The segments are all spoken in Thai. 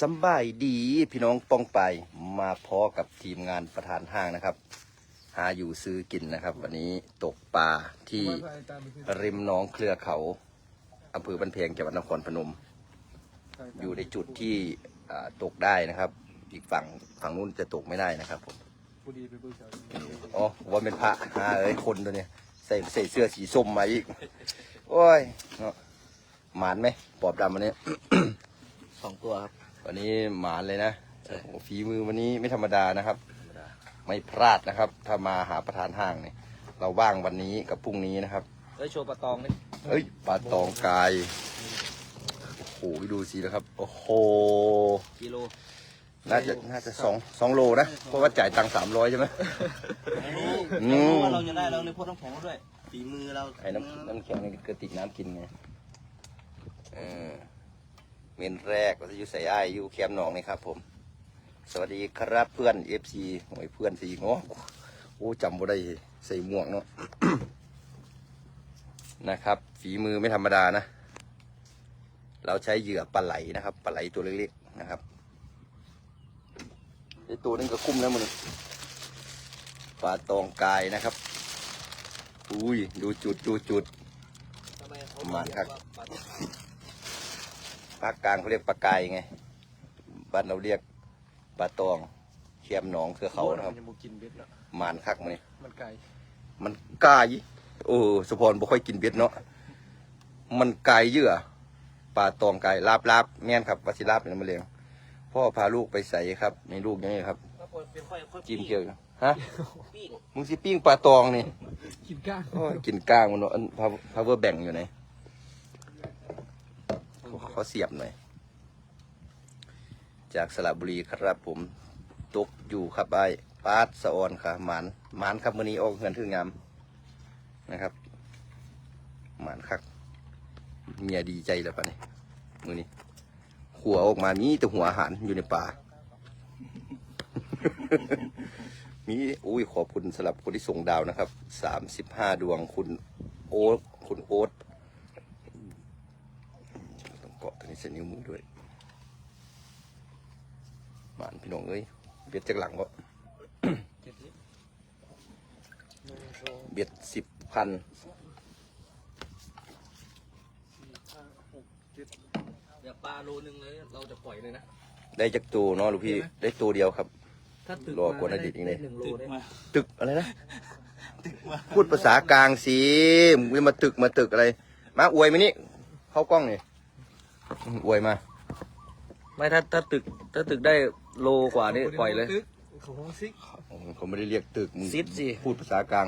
สบายดีพี่น้องป้องไปมาพอกับทีมงานประธานห้างนะครับ หาอยู่ซื้อกินนะครับ วันนี้ตกปลาที่ริมหน้องเครือเขาอำเภอบันเพงจังหวัดนครพนม อยู่ในจุดที่อ่าตกได้นะครับ อีกฝั่งฝั่งนู้นจะตกไม่ได้นะครับผมอ๋อว่าเป็นพระหาเอ้ยคนตัวเนี้ยใส่ใส่เสื้อสีส้มมาอีก โอ้ยเนาะหมานไหมปอบดำวันนี้ สองตัวครับ วันนี้หมานเลยนะโอ้โหฝีมือวันนี้ไม่ธรรมดานะครับไม่พลาดนะครับ ถ้ามาหาประธานห้างเนี่ยเราว่างวันนี้กับพรุ่งนี้นะครับเอ้ยโชว์ปลาตองนี่เอ้ยปลาตองกาย โอ้โหดูสินะครับ โอ้โห กิโลน่าจะน่าจะสองสองโลนะ เพราะว่าจ่ายตังค์สามร้อยใช่ไหม อืมว่าเราจะได้เราเลยพดน้ำแข็งมาด้วยฝีมือเราไอ้น้ำน้ำแข็งในกระติกน้ำกินไง เออ เมนแรกก็จะอยู่ใส่ไอ้ายอยู่แคมป์หนองนี่ครับ ผม สวัสดีครับเพื่อนเอฟซีโอ้ยเพื่อนสีงอโอ้จำบ่ได้ใส่หมวกเนาะนะครับ ฝีมือไม่ธรรมดานะ เราใช้เหยื่อปลาไหลนะครับปลาไหลตัวเล็กๆนะครับไอตัวนึงก็คุ้มแล้วมันปลาตองกายนะครับ อุ้ยดูจุดดูจุดทำไมเขามาครับปลาตองภาคกลางเขาเรียกปลากายไง บ้านเราเรียกปลาตองเคียมหนองคือเขานะครับมันยังบ่กินเบ็ดเนาะหมานคักมันนี่มันไก่มันกายโอ้สุพรบ่ค่อยกินเบ็ดเนาะมันกายเหยื่อปลาตองกายลาบลาบแม่นครับวาสิลาบเป็นมะเร็งพ่อพาลูกไปใส่ครับในลูกอยังไงครับแล้วคนเป็นค่อยค่อยจิ้มเกลียวอยู่ฮะปิ้งมึงสิปิ้งปลาตองนี่กินก้างโอ้ยกินก้างมันเนาะอันพาพาเวอร์แบ่งอยู่ไหนเขาเขาเสียบหน่อย จากสระบุรีครับผมตกอยู่ครับไอ้ปาดสะออนค่ะหมานหมานครับมือนี้ออกเงินถึงงามนะครับหมานคักเมียดีใจแล้วปะนี่มือนี้หัวออกมามีแต่หัวอาหารอยู่ในป่า มีอุ้ยขอบคุณสำหรับคนที่ส่งดาวนะครับสามสิบห้าดวงคุณโอ๊ตคุณโอ๊ตต้องเกาะตัวนี้เส้นนิ้วมือด้วยหมานพี่น้องเอ้ยเบียดจากหลังก็เบียดสิบพันเดี๋ยวปลาโลนึงเลยเราจะปล่อยเลยนะ ได้จากตัวเนาะลูกพี่ ได้ตัวเดียวครับถ้าตึกรอกวนอดีตอีกเลยหนึ่งโลได้ตึกอะไรนะพูดภาษากลางสิมึงจะมาตึกมาตึกอะไร มาอวยมานี่ เข้ากล้องนี่ อวยมา ไม่ถ้าถ้าตึกถ้าตึกได้โลกว่านี่ปล่อยเลยของซิกเขาไม่ได้เรียกตึกมึงซิดสิพูดภาษากลาง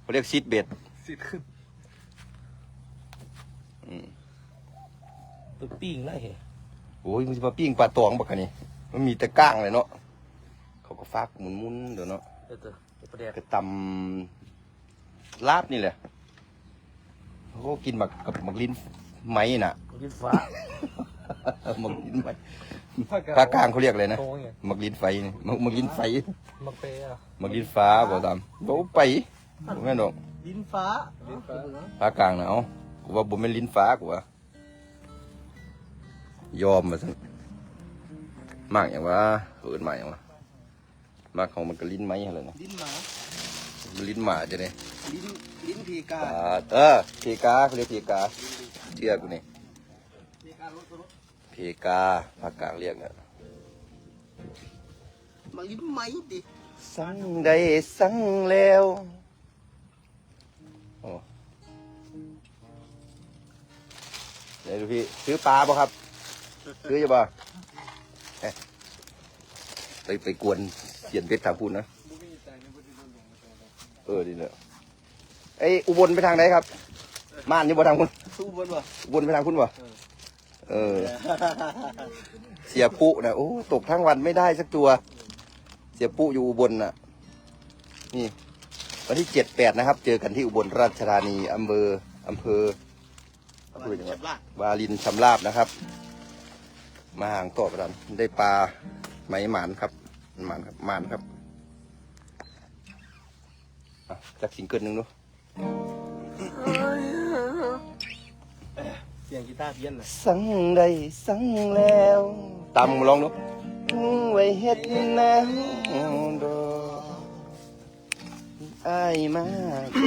เขาเรียกซิดเบ็ดซิดขึ้นตึกปิ้งได้เหรอโอ้ยมึงจะมาปิ้งปลาตองบักนี่มันมีแต่ก้างเลยเนาะเขาก็ฟากหมุนๆเดี๋ยวเนาะเดี๋ยวเดี๋ยวเดี๋ยวประก็ตำลาบนี่แหละเขาก็กินหมักกับหมักลิ้น ไหมน่ะกินฟ้าหมักลิ้นไหมภาคกลางเขาเรียกอะไรนะโค้งไงหมักลิ้นไฟนี่หมักหมักลิ้นไฟมักเปย์อะหมักลิ้นฟ้าบอกตามบอกไปบ่แม่นดอกดินฟ้าลิ้นฟ้าภาคกลางนะเอ้ากูว่าบ่แม่นลิ้นฟ้ากูว่ายอมมาซั่นมากอย่างว่าเหินมาอย่างว่ามากของมันก็ลิ้นไหมอะไรนะดินหมามันลิ้นหมาจะเนี่ยลิ้นลิ้นพีกาอ่าเออเพกาเขาเรียกเพกา เชื่อกูนี่เพกาภาคกลางเรียกอะมาลิ้นไหมดิสั่งได้สั่งแล้วโอ้เดี๋ยวดูพี่ซื้อปลาป่ะครับ ซื้อจะบ่เอ๊ะไปไปกวนเสียนเพชรทางพูนนะ เออดีเนอะไอยอุบลไปทางไหนครับ ม่านอยู่บ่ทางคุณ สู้บนวะอุบลไปทางคุณบ่เออ เสียปุนะโอ้ตกทั้งวันไม่ได้สักตัว เสียปุอยู่อุบลน่ะ นี่ วันที่เจ็ดแปดนะครับ เจอกันที่อุบลราชธานีอำเภออำเภออำเภอจังหวัดลาดวาลินชำราบนะครับ มาห่างต่อประดันได้ปลาไหมหมานครับหมานครับหมานครับอะจากสิงเกิลหนึ่งดูเสียงกีตาร์เพี้ยนเลยสั่งได้สั่งแล้วตามมึงลองดูไว้เฮ็ดแนวดอกอายมา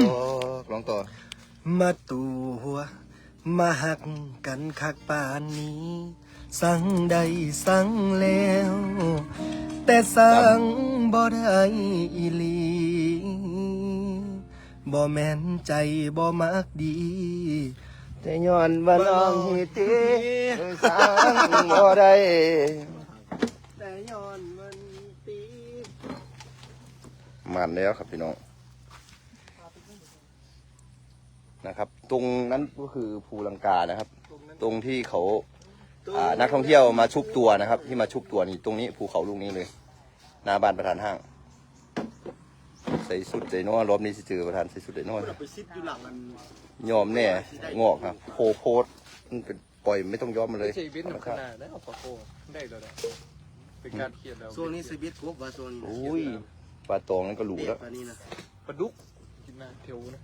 บอกลองต่อมาตัว มาหักกันคักปานนี้ สั่งใดสั่งแล้ว แต่สั่งบ่ได้อีหลีบ่แม่นใจบ่มักดี แต่ย้อนว่าน้องฮิติสางบ่ได้แต่ย้อนมันตีมันแล้วครับพี่น้องนะครับ ตรงนั้นก็คือภูลังกานะครับ ตรงที่เขาอ่านักท่องเที่ยวมาชุบตัวนะครับ ที่มาชุบตัวนี่ตรงนี้ภูเขาลูกนี้เลยหน้าบ้านประธานห้าง ใส่สุดใส่นอรอบนี้สิเจอประธานใส่สุดใส่นอไปซิดอยู่หลังมันยอมแน่งอกครับโพโพดมันเป็นปล่อยไม่ต้องยอมมันเลยใช่เบ็ดหนึ่งขนาดได้เอาปลาโคได้แล้วนะเป็นการเขียนแล้วช่วงนี้สวิตกบว่าช่วงนี้อุ้ยปลาตองนั้นก็หลูเรียแล้กวปานนี้นะปลาดุกกินมาเทียวนะ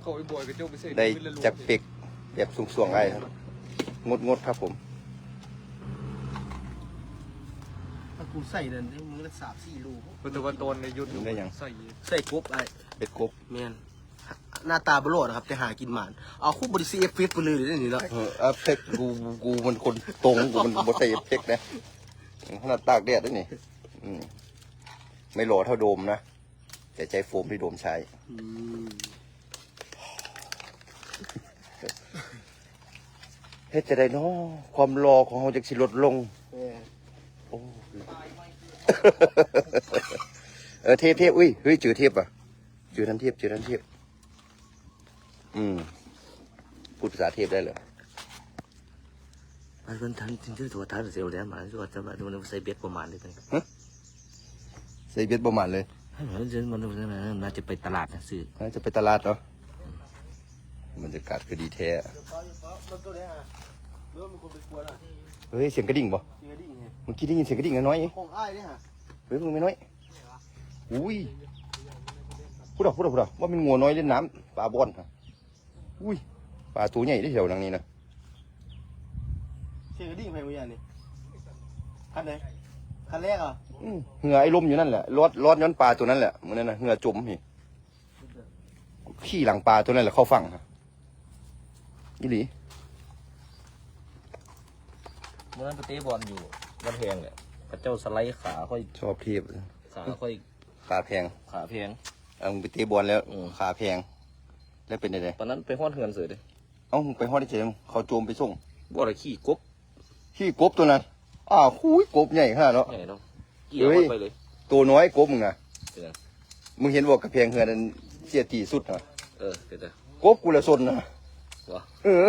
เขาไอ้บอยกับเจ้าไปใส่ได้จากเป็กแบบสูงๆไอ้ครับงดงดๆครับผมถ้ากูใส่เดินได้ มือละสามสี่ลูกปัจจุบันตนในยุทธใส่ใส่กบไอ้เป็ดกบแมนหน้าตาบโลดนะครับ แต่หากินหมานเอาคู่บริซีเอฟเฟไปเลยเดี๋ยวนี้เนาะเออเอฟเฟกต์กูกูมันคนตรงกูมันบใส่เอฟเฟกต์นะขนาดตากแดดด้วยนี่อืมไม่หล่อเท่าโดมนะแต่ใช้โฟมที่โดมใช้อืมเฮ็ดจะได้เนาะความรอของเราจะสิลดลงแม่โอ้ เออเทปเทปอุ้ยเฮ้ยเจอเทปอะเจอทันเทปเจอทันเทปอืมพูดภาษาเทปได้เหรอมันเป็นทันจริงๆตัวทันเสียวแล้วมาตัวจะมาดูมันใส่เบ็ดประมาณนี้เป็นใส่เบ็ดประมาณเลยมันจะมันน่าจะไปตลาดนะซื้อน่าจะไปตลาดเนาะบรรยากาศคือดีแท้มันตัวเนี้ยฮะเรื่องมันคนไปกลัวล่ะเฮ้ยเสียงกระดิ่งบ่จริงดิไงเมื่อกี้ได้ยินเสียงกระดิ่งน้อยๆเองของอ้ายเนี่ยฮะ เฮ้ยมึงไม่น้อยอุ้ยพูดเอาพูดเอาพูดเอาว่ามันงัวน้อยเล่นน้ำปลาบอนฮะอุ้ยปลาตัวใหญ่ได้แถวนังนี้นะเสียงกระดิ่งไปเมื่อกี้นี่คันไหนคันแรกอะอืมเหงื่อไอ้ลมอยู่นั่นแหละรอดรอดย้อนปลาตัวนั้นแหละมันนั่นน่ะเหงื่อจมพี่ขี้หลังปลาตัวนั้นแหละเข้าฝั่งฮะยี่หลีเมื่อนั้นไปเตะบอลอยู่วันแพงเนี่ยพ ระเจ้าสไลด์ขาค่อยชอบเทียบขาค่อยขาแพงขาแพงเอามึงไปเตะบอลแล้วอืมขาแพงแล้วเป็นยังไงตอนนั้นไปห้อนเฮือนเสือเลยเอ้ามึงไปฮอดได้เฉยมึงเขาโจมไปส่งบ่อะไรขี้กบขี้กบตัวนั้นอ้าวคุยกบใหญ่ขนาดเนาะใหญ่เนาะเกี่ยวมันไปเลย ตัวน้อยกบมึงนะเป็นไงมึงเห็นบอกกระเพงเฮือนนั้นเสียตีสุดนะเออเดี๋ยวจะกบกูละสนนะวะเออ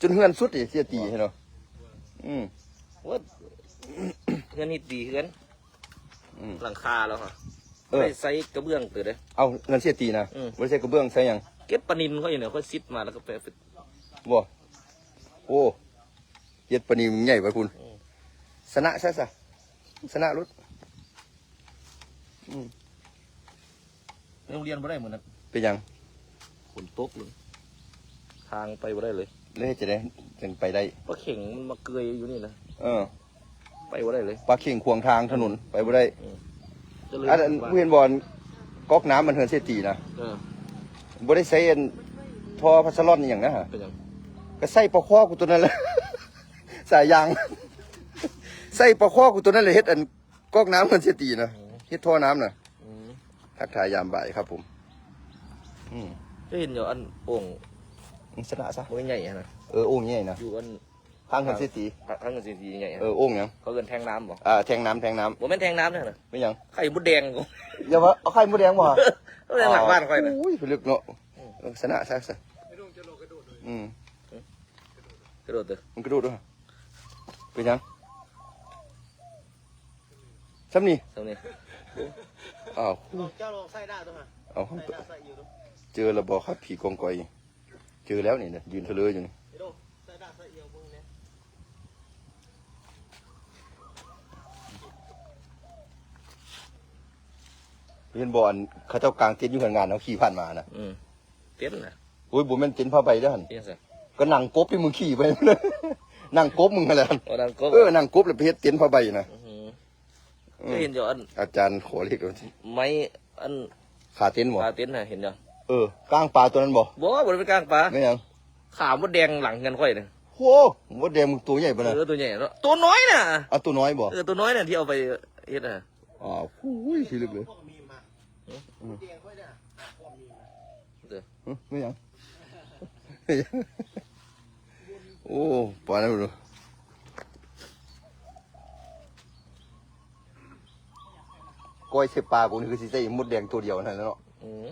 จนเฮือนสุดอีเสียตีให้เนาะอืมว่า เฮือนนี่ดีเฮือนอืม หลังคาแล้วค่ะเออได้ใส่กระเบื้องตื่นเลยเอาเงินเสียตีนะอืมไม่ใช่กระเบื้องใส่หยังเก็บปลานินเขาอยู่เนี่ยเขาซิดมาแล้วก็ไปไป บ่โอ้เย็ดปานนีมึงใหญ่ไปคุณอืม สนะซะซะสนะรถโรงเรียนบ่ได้เหมือนนั้นเป็นหยังฝนตกเลยทางไปบ่ได้เลยเลยจะได้จังไปได้ปลาเข่งมันมาเกยอยู่นี่นะ เออ ไปบ่ได้เลย ปลาเข่งขวางทางถนนไปบ่ได้ก็เลยอันนั้นผู้เห็นบอลก๊อกน้ำมันเฮือนเสียตีนะเออบ่ได้ใส่อันท่อพัสลอนอหย่างนะฮะเป็นหยังก็ใส่ปลาข้อกูตัวนั้นแหละ สายยาง ใส่ปลาข้อกูตัวนั้นเลยเฮ็ดอันก๊อกน้ำเฮือนเสียตีนะเฮ็ดท่อน้ำน่ะอืมทักทายยามบ่ายครับ ผมอืมก็เห็นอยู่อันโอ่งมึงสนะซะบ่ใหญ่ๆนะเออโอ่งใหญ่นะอยู่อัน ข้างเฮือนเสียตีทั้งเงินสีใหญ่ๆเออโอ่งหยังเขาเกินแทงน้ำบ่อ่าแทงน้ำแทงน้บ่แม่นแทงน้ำเนี่ยนะำไม่หยังไข่มดแดงกูอย่าว่าเอาไข่มดแดงบ่ก็แดงหลังบ้านค่อยนะอุ้ยไปลึกเนาะเออสนะซะซะอืมกระโดดเด้อมันกระโดดด้วยเป็นหยังซ้ำนี่ตรงนี้อ้าวเจ้าลองใส่ได้ตัวฮะเอาใส่ได้ใส่อยู่ตัวเจอระบอกครับผีกองกอย เจอแล้วนี่นะยืนเทะเลอยู่นี่ ไอ้โดใส่ได้ใส่เอียวมึงเนี่ย เห็นบอลเขาเจ้ากลางเต็นท์อยู่ข้างงานเขาขี่ผ่านมานะอืมเต้นนะโอ้ยบุแม่นเต็นท์ผ้าใบเด้อหันเต้นซะก็นั่งกบที่มึงขี่ไปเลยนั่งกบมึงอะไรวันนั้นก็เออนั่งกบแล้วไปเฮ็ดเต็นท์ผ้าใบนะอื้อหือก็เห็นอยู่อันอาจารย์ขอเรียกว่าไม้อันขาเต็นท์บ่ปลาเต็นท์น่ะเห็นอยู่เออกลางปลาตัวนั้นบ่บ่บ่ได้ไปกลางปลาไม่ยังขาวมดแดงหลังกันค่อยน่ะโหมดแดงมึงตัวใหญ่ปะนะเออตัวใหญ่เนอะตัวน้อยน่ะเอาตัวน้อยบ่เออตัวน้อยน่ะที่เอาไปเฮ็ดน่ะอ๋อหุ้ยขี้ลึกเลย เด้อหึไม่ยังไม่ยังโอ้ปานนั้นบ่รู้ก้อยเสปลากูนี่คือสิใส่มดแดงตัวเดียวนั่นแหละเนาะอือ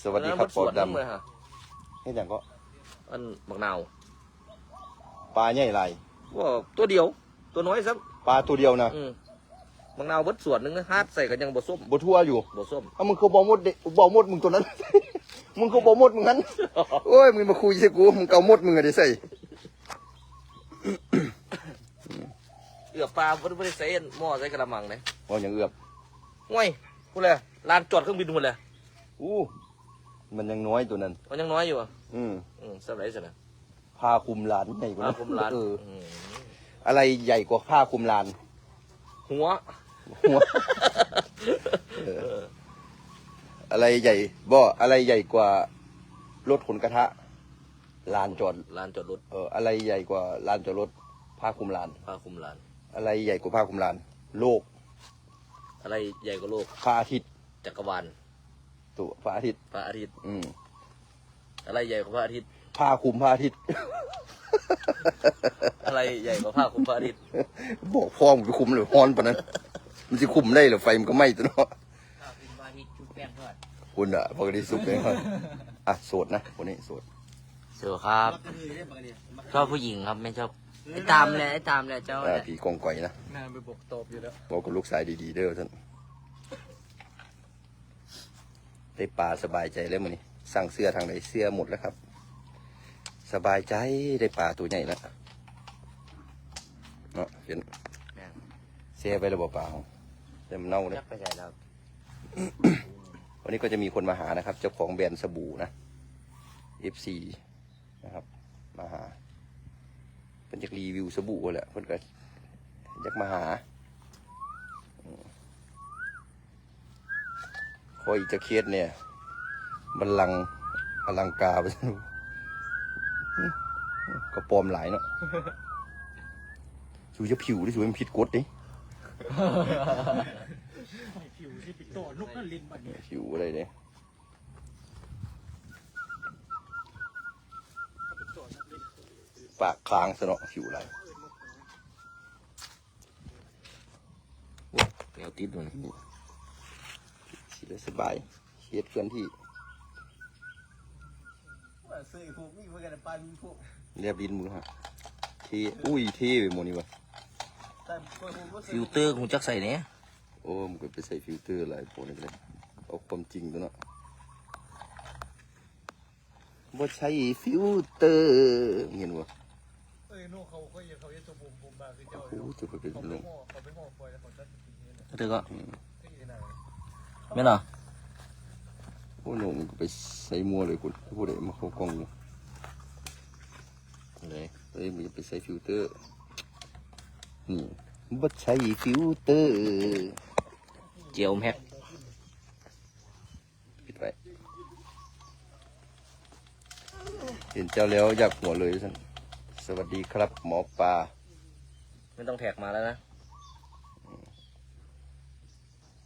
สวัสดีครับปอดอันนั้นมันสวนดำเลยฮะเฮ็ดหยังก็อันบักนาวปลาใหญ่หลายว่าตัวเดียว ตัวน้อยซักปลาตัวเดียวนะ อืมบักนาวเบิดส่วนหนึงนะฮาดใส่กันยังบ่ส้มบ่ทั่วอยู่บ่ส้มเอ้ามึงเขาบอกมดเดบอกมดมึงตัวนั้น มึงเขาบอกมดมึงนั้นโอ้ยมึงมาคุยใช่กูมึงเกามดมึงอะได้ใส่เอือบปลาบ่ได้บ่ได้ใส่หม้อใส่กระมังเลยเอาอย่างเอือบห่วยพูดเลยลานจอดเครื่องบินหมดเลยอู้มันยังน้อยตัวนั้น มันยังน้อยอยู่อะอืมอืมสบายสินะผ้าคลุมลานใหญ่กว่าปลานั้นคุมร้านเออมอะไรใหญ่กว่าผ้าคลุมลาน หัวหัว เอออะไรใหญ่บ่อะไรใหญ่กว่ารถขนกระทะลานจอดลานจอดรถเอออะไรใหญ่กว่าลานจอดรถผ้าคลุมลานปลาคุมร้าน อะไรใหญ่กว่าผ้าคลุมลาน โลก อะไรใหญ่กว่าโลกพระอาทิตย์จักรวาลตัวพระอาทิตย์พระอาทิตย์ อืมอะไรใหญ่กว่าพระอาทิตย์ผ้าคลุมพระอาทิตย์ อะไรใหญ่กว่าผ้าคลุมพระอาทิตย์บอกพ่อมึงไปคุมเลยฮอนปะนั้น มันจะคุมได้เหรือไฟมันก็ไหม้ตัวเนาะคุณอะปกติสุกเลยครับอะโสดนะคนนี้โสดสวัสดีครับชอบผู้หญิงครับไม่ชอบไอ้ตามเลยไอ้ตามเลยเจ้าอ่าเนี่ยผีกองก่อยนะนานไปบอกตอบอยู่แล้วบอกกับลูกสายดีๆเด้อท่านได้ปลาสบายใจแล้วมันนี่สั่งเสื้อทางไหนเสื้อหมดแล้วครับ สบายใจได้ปลาตัวใหญ่แล้วเนาะเห็นเสียไประบบปลาของ แต่มันเน่าเลย ยักไปใส่แล้ววันนี้ก็จะมีคนมาหานะครับ เจ้าของแบรนด์สบู่นะ FC นะครับ มาหาเป็นจากรีวิวสบู่แหละเพิ่นก็อยากมาหาอืมขออีกจะเคสเนี่ยบัลลังก์อลังกาไปซะดูอืมก็ปลอมหลายเนาะสูจะผิวดิสูมันผิดกฎดิผิว ที่ปิดโตนุกนั่นลินบัดนี้ผิวอะไรเนี่ยปากค้างซะเนาะผิวอะไรแนวติดมันสีได้สบายเฮ็ดเคลื่อนที่ซื้อพวกมีเพื่อนกันปันพวกเรียบดินมือฮะเท่อุ้ยเท่ไปหมดนี่วะแต่พวกผมก็ซื้ฟิอลเตอร์กูจักใส่เนี่ย โอ้มันก็ไปใส่ฟิลเตอร์อะไรพวกนี้เลยเอาความจริงตัวเนาะว่าใช้ฟิลเตอร์เห็นวะเอ้ยนู่เขาเขาอย่าเขาอย่าตัวผมผมบาคือเจ้าโอ้จะไปเป็นเขาลไปงห่อเขาไปห่อปล่อยแล้วเขาจะกินนี่นะเธอก็ที่ไหนไม่หรอโอ้หนูมันก็ไปใส่มัวเลยคุณพูดเลยมาเข้ากล้องอยู่เลยเอ้ยมันจะไปใส่ฟิลเตอร์นี่ว่าใช้ฟิลเตอร์ เจียวแม็กปิดไว้เห็นเจ้าแล้วอยากหัวเลยท่านสวัสดีครับ หมอปลาไม่ต้องแท็กมาแล้วนะ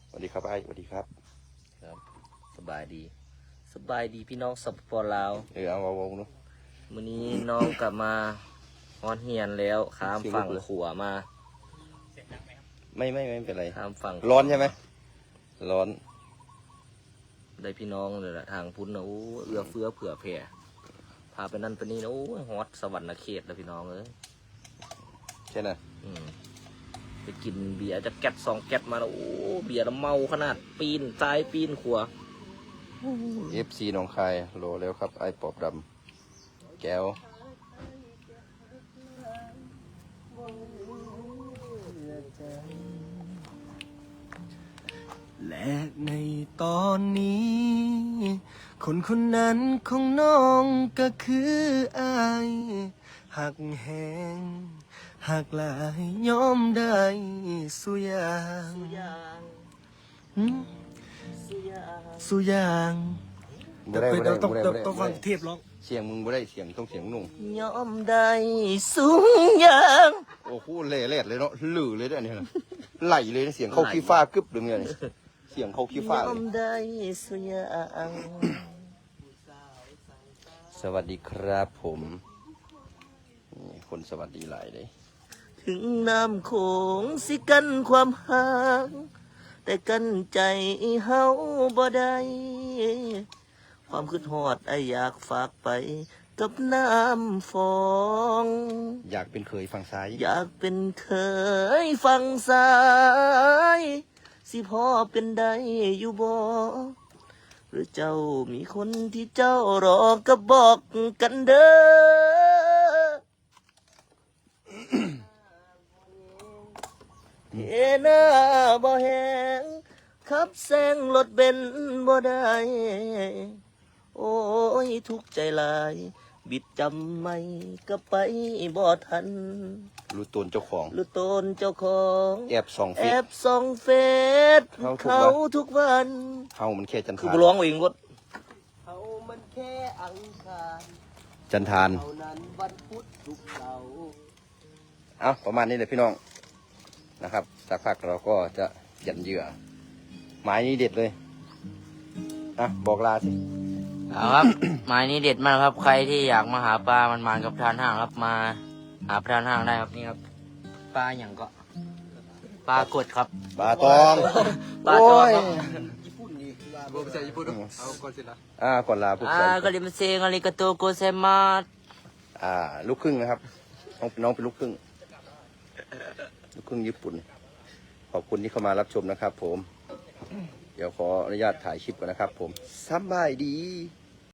สวัสดีครับไอ้สวัสดีครับ ครับ สบายดี สบายดีพี่น้องสปปลาวเออเอาเอาๆเนาะวันนี้น้องกลับมาฮอนเฮียนแล้วข้ามฝั่งเสียงรถเลยขัวมา ไม่ไม่ไม่เป็นไร ข้ามฝั่ง ร้อนใช่ไหม ร้อน ได้พี่น้องเลยละทางพุ้นนะโอ้เอื้อเฟื้อเผื่อแผ่พาไปนั่นไปนี่นะโอ้ยฮอตสวรรค์เขตแล้วพี่น้องเอ้ยใช่น่ะอืมไปกินเบียร์จะแก๊สสองแก๊สมาแล้วโอ้เบียร์แล้วเมาขนาดปีนซ้ายปีนขวาเอฟซีหนองคายโหลแล้วครับ ไอ้ปอบดำแก้ว และในตอนนี้ คนคนนั้นของน้องก็คืออายหักแหงหักหลายยอมได้สุอยางหืมสุอยางบ่ได้บ่ได้ต้องบ่ได้ต้องบ่ได้ต้องฟังเทพร้องเสียงมึงบ่ได้เสียงต้องเสียงนุ่งยอมได้สูงยางโอ้โหเละเละเลยเนาะหลือเลยเด้อเนี่ยนะไหลเลยนะเสียงเข้าขี้ฟ้ากึบเลยเนี่ยนี่เสียงเข้าขี้ฟ้ายอเลมยได้สุยางสวัสดีครับผมนี่คนสวัสดีหลายเลยถึงน้ำโขงสิกันความห่างแต่กันใจเฮาบ่ได้ความคิดฮอดไออยากฝากไปกับน้ำฟอง อยากเป็นเคยฝั่งซ้าย อยากเป็นเคยฟังสาย สิพอเป็นได้อยู่บ่หรือเจ้ามีคนที่เจ้ารอก็บอกกันเด้อเทหน้าบ่แหงขับแซงรถเบนซ์บ่ได้ โอ้ยทุกใจหลาย บิดจำไม่ก็ไปบ่ทัน รู้ตนเจ้าของหรือตนเจ้าของ แอบส่องแอเฟซบส่องเฟซเขาเขาทุทุกกวัวัน เฮามันแค่จันคือทานบ่ร้องเองก็เขามันแค่อังคารจันทานเท่านั้นวันพุธทุกเสาร์ เอาประมาณนี้เลยพี่น้องนะครับสักพักเราก็จะยันเหยื่อหมายนี้เด็ดเลยอะบอกลาสิ เอาครับหมายนี้เด็ดมากครับ ใครที่อยากมาหาปลามันมันๆกับทานห้างครับมาหาพรานห้างได้ครับนี่ครับปลาอย่างก็ปลากดครับบาตองปลาตองครับโบภาษาญี่ปุ่นเอาก่อนสิละอ่าก่อนลาพวกอ่าเราก็ริมเซงอาริกาโตโกเซมาสอ่าลูกครึ่งนะครับน้องน้องเป็นลูกครึ่งลูกครึ่งญี่ปุ่น ขอบคุณที่เข้ามารับชมนะครับ ผม เดี๋ยวขออนุญาตถ่ายคลิปก่อนนะครับ ผมสำบายดีส